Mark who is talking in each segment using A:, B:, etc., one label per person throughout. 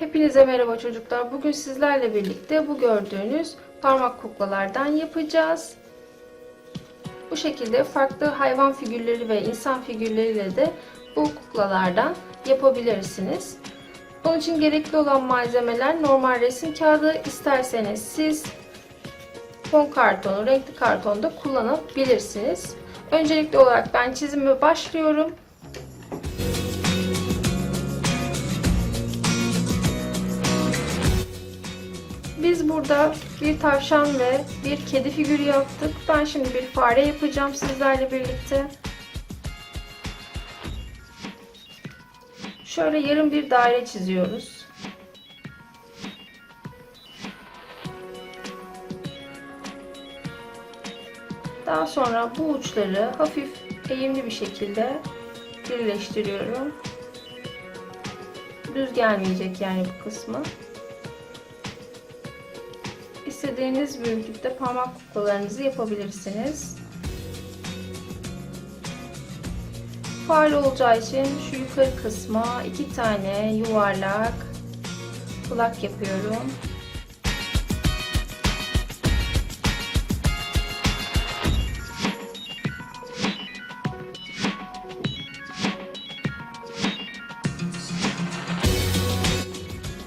A: Hepinize merhaba çocuklar. Bugün sizlerle birlikte bu gördüğünüz parmak kuklalardan yapacağız. Bu şekilde farklı hayvan figürleri ve insan figürleriyle de bu kuklalardan yapabilirsiniz. Bunun için gerekli olan malzemeler normal resim kağıdı. İsterseniz siz fon kartonu, renkli karton da kullanabilirsiniz. Öncelikli olarak ben çizime başlıyorum. Burada bir tavşan ve bir kedi figürü yaptık. Ben şimdi bir fare yapacağım sizlerle birlikte. Şöyle yarım bir daire çiziyoruz. Daha sonra bu uçları hafif eğimli bir şekilde birleştiriyorum. Düz gelmeyecek yani bu kısmı. İstediğiniz büyüklükte parmak kuklalarınızı yapabilirsiniz. Fare olacağı için şu yukarı kısma iki tane yuvarlak kulak yapıyorum.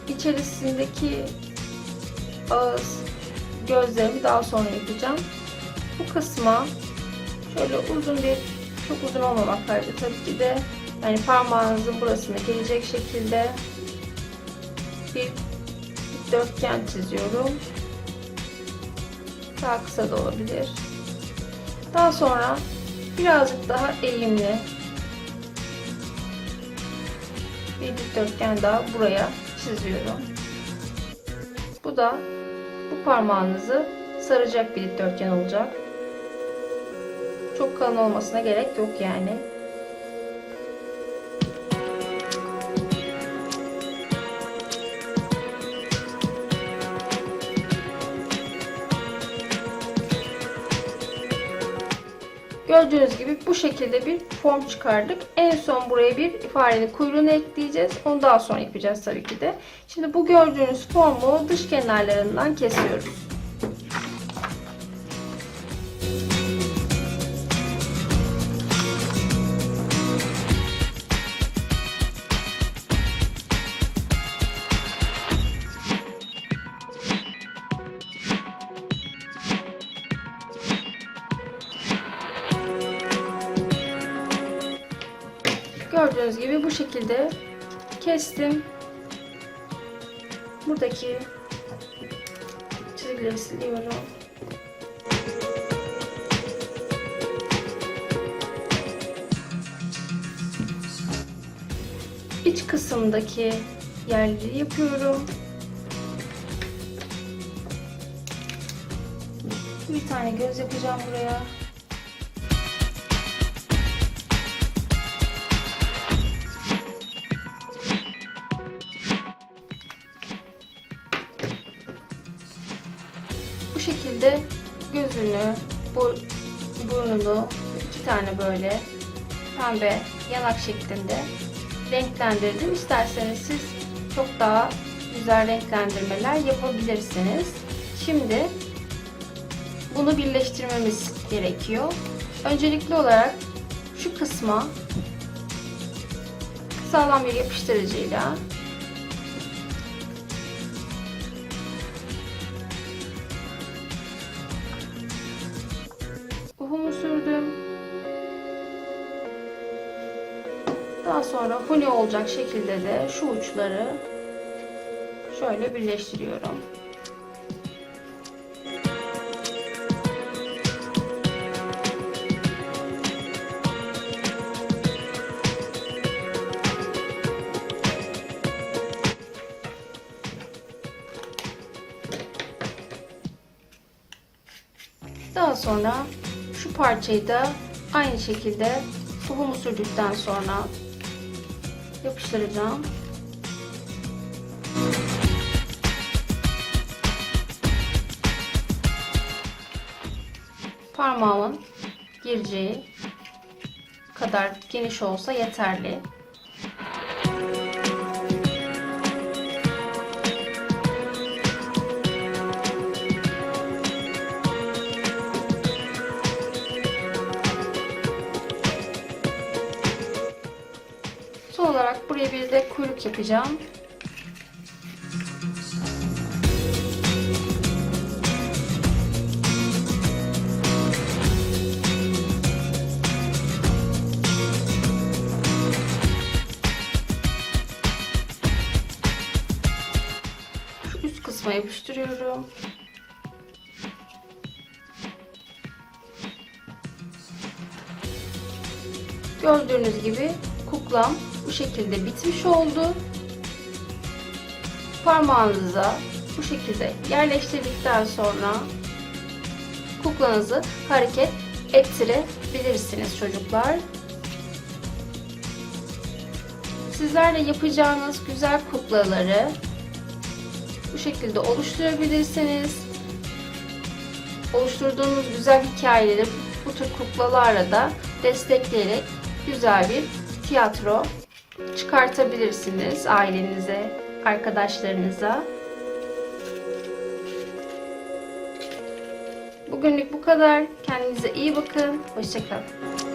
A: İçerisindeki ağız gözlerimi daha sonra yapacağım. Bu kısma şöyle uzun bir çok uzun olmamak kaydıyla tabii ki de yani parmağınızın burasına gelecek şekilde bir dörtgen çiziyorum. Daha kısa da olabilir. Daha sonra birazcık daha eğimli bir dikdörtgen daha buraya çiziyorum. Bu da bu parmağınızı saracak bir dikdörtgen olacak. Çok kalın olmasına gerek yok yani. Gördüğünüz gibi bu şekilde bir form çıkardık. En son buraya bir farenin kuyruğunu ekleyeceğiz. Onu daha sonra yapacağız tabii ki de. Şimdi bu gördüğünüz formu dış kenarlarından kesiyoruz. Gördüğünüz gibi bu şekilde kestim. Buradaki çizgileri siliyorum. İç kısımdaki yerleri yapıyorum. Bir tane göz yapacağım buraya. Şekilde gözünü, bu, burnunu iki tane böyle pembe yanak şeklinde renklendirdim. İsterseniz siz çok daha güzel renklendirmeler yapabilirsiniz. Şimdi bunu birleştirmemiz gerekiyor. Öncelikli olarak şu kısma sağlam bir yapıştırıcıyla Daha sonra huni olacak şekilde de şu uçları şöyle birleştiriyorum. Daha sonra şu parçayı da aynı şekilde tohumu sürdükten sonra yapıştıracağım. Parmağımın gireceği kadar geniş olsa yeterli. Buraya bir de kuyruk yapacağım. Şu üst kısma yapıştırıyorum. Gördüğünüz gibi kuklam bu şekilde bitmiş oldu. Parmağınıza bu şekilde yerleştirdikten sonra kuklanızı hareket ettirebilirsiniz çocuklar. Sizler de yapacağınız güzel kuklaları bu şekilde oluşturabilirsiniz. Oluşturduğunuz güzel hikayeleri bu tür kuklalarla da destekleyerek güzel bir tiyatro çıkartabilirsiniz ailenize, arkadaşlarınıza. Bugünlük bu kadar. Kendinize iyi bakın. Hoşçakalın.